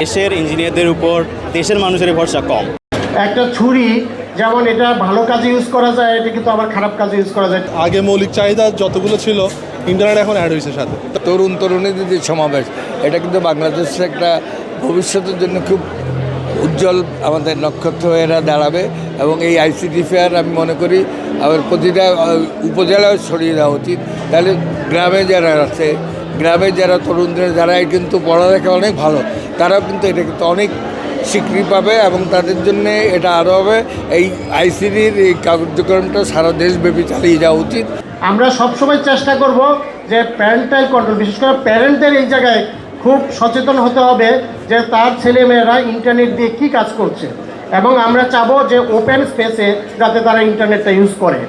দেশের ইঞ্জিনিয়ারদের উপর দেশের মানুষের ভরসা কম। একটা ছুরি যেমন এটা ভালো কাজে ইউজ করা যায় এটা কিন্তু আবার খারাপ কাজে ইউজ করা যায়। আগে মৌলিক চাহিদা যতগুলো ছিল ইন্টারনেট এখন অ্যাড হয়েছে সাথে। তরুণ তরুণীদের যে সমাবেশ এটা কিন্তু বাংলাদেশের একটা ভবিষ্যতের জন্য খুব উজ্জ্বল আমাদের নক্ষত্র এরা দাঁড়াবে এবং এই আইসিটি ফেয়ার আমি মনে করি আবার প্রতিটা উপজেলায় ছড়িয়ে দেওয়া উচিত। তাহলে গ্রামে যারা আছে গ্রামে যারা তরুণদের যারা কিন্তু পড়ালেখা অনেক ভালো, তারাও কিন্তু এটা কিন্তু অনেক স্বীকৃতি পাবে এবং তাদের জন্য এটা আরও হবে। এই আইসিডির এই কার্যক্রমটা সারা দেশব্যাপী চালিয়ে যাওয়া উচিত। আমরা সবসময় চেষ্টা করব যে প্যারেন্টাল কন্ট্রোল বিশেষ করে প্যারেন্টদের এই জায়গায় খুব সচেতন হতে হবে যে তার ছেলেমেয়েরা ইন্টারনেট দিয়ে কী কাজ করছে। এবং আমরা চাবো যে ওপেন স্পেসে যাতে তারা ইন্টারনেটটা ইউজ করে।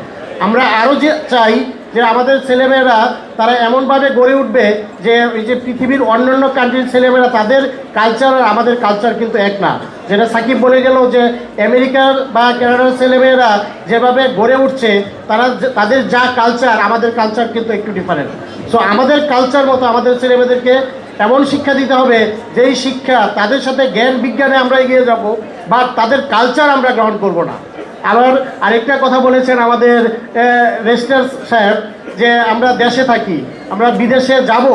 আমরা আরও যে চাই যে আমাদের ছেলেমেয়েরা, তারা এমনভাবে গড়ে উঠবে যে এই যে পৃথিবীর অন্যান্য কান্ট্রির ছেলেমেয়েরা, তাদের কালচার আর আমাদের কালচার কিন্তু এক না। যেটা সাকিব বলে গেল যে, আমেরিকার বা কানাডার ছেলেমেয়েরা যেভাবে গড়ে উঠছে, তারা তাদের যা কালচার আমাদের কালচার কিন্তু একটু ডিফারেন্ট সো আমাদের কালচার মতো আমাদের ছেলেমেয়েদেরকে এমন শিক্ষা দিতে হবে, যেই শিক্ষা তাদের সাথে জ্ঞান বিজ্ঞানে আমরা এগিয়ে যাব, বা তাদের কালচার আমরা গ্রহণ করব না। আবার আরেকটা কথা বলেছেন আমাদের রেজিস্টার সাহেব যে আমরা দেশে থাকি, আমরা বিদেশে যাব,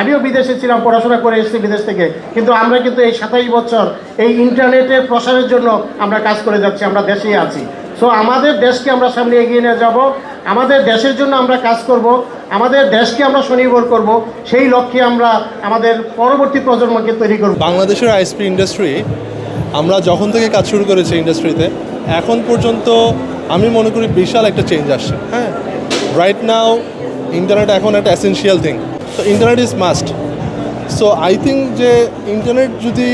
আমিও বিদেশে ছিলাম, পড়াশোনা করে এসেছি বিদেশ থেকে, কিন্তু আমরা কিন্তু এই সাতাইশ বছর এই ইন্টারনেটের প্রসারের জন্য আমরা কাজ করে যাচ্ছি, আমরা দেশেই আছি। সো আমাদের দেশকে আমরা সামনে এগিয়ে নিয়ে যাব, আমাদের দেশের জন্য আমরা কাজ করব, আমাদের দেশকে আমরা স্বনির্ভর করব, সেই লক্ষ্যে আমরা আমাদের পরবর্তী প্রজন্মকে তৈরি করব। বাংলাদেশের আইএসপি ইন্ডাস্ট্রি, আমরা যখন থেকে কাজ শুরু করেছি ইন্ডাস্ট্রিতে এখন পর্যন্ত আমি মনে করি বিশাল একটা চেঞ্জ আসছে। হ্যাঁ? রাইট নাও ইন্টারনেট এখন একটা এসেনশিয়াল থিং তো internet is must so I think যে ইন্টারনেট যদি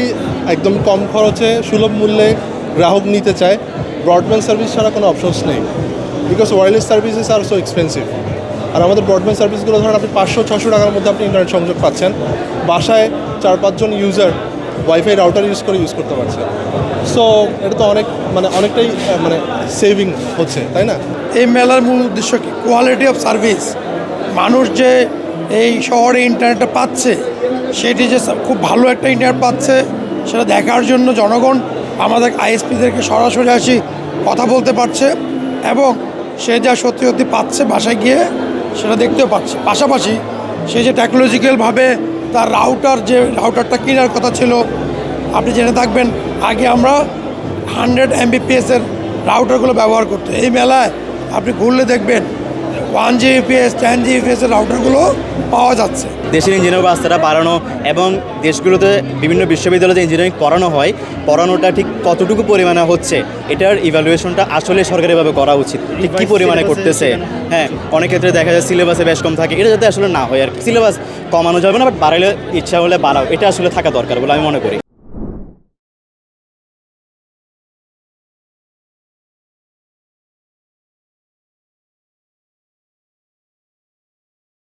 একদম কম খরচে, সুলভ মূল্যে গ্রাহক নিতে চায় ব্রডব্যান্ড সার্ভিস ছাড়া কোনো অপশনস নেই। বিকজ ওয়ারলেস সার্ভিসেস আর সো এক্সপেন্সিভ আর আমাদের ব্রডব্যান্ড সার্ভিসগুলো ধরেন আপনি পাঁচশো, ছশো টাকার মধ্যে আপনি ইন্টারনেট সংযোগ পাচ্ছেন। বাসায় চার পাঁচজন ইউজার ওয়াইফাই রাউটার ইউজ করে ইউজ করতে পারছে সো এটা তো অনেক মানে অনেকটাই মানে সেভিং হচ্ছে, তাই না? এই মেলার মূল উদ্দেশ্য কি? কোয়ালিটি অফ সার্ভিস মানুষ যে এই শহরে ইন্টারনেটটা পাচ্ছে, সেটি যে খুব ভালো একটা ইন্টারনেট পাচ্ছে, সেটা দেখার জন্য জনগণ আমাদের আইএসপিদেরকে সরাসরি আসি কথা বলতে পারছে এবং সে যা সত্যি সত্যি পাচ্ছে বাসায় গিয়ে, সেটা দেখতেও পাচ্ছে। পাশাপাশি সে যে টেকনোলজিক্যালভাবে তার রাউটার যে রাউটারটা কেনার কথা ছিল আপনি জেনে থাকবেন আগে আমরা হান্ড্রেড এমবিপিএসের রাউটারগুলো ব্যবহার করতো এই মেলায় আপনি ঘুরলে দেখবেন ওয়ান জি জিবিপিএস টেন জিবিপিএসের রাউটারগুলো পাওয়া যাচ্ছে। দেশের ইঞ্জিনিয়ার বাস্তাটা বাড়ানো এবং দেশগুলোতে বিভিন্ন বিশ্ববিদ্যালয়ে ইঞ্জিনিয়ারিং পড়ানো হয় পড়ানোটা ঠিক কতটুকু পরিমাণে হচ্ছে এটার ইভ্যালুয়েশনটা আসলে সরকারিভাবে করা উচিত। ঠিক কী পরিমাণে করতেছে? হ্যাঁ অনেক ক্ষেত্রে দেখা যায় সিলেবাসে বেশ কম থাকে এটা যাতে আসলে না হয় আর কি। সিলেবাস কমানো যাবে না বাট বাড়ালে ইচ্ছা হলে বাড়াও এটা আসলে থাকা দরকার বলে আমি মনে করি।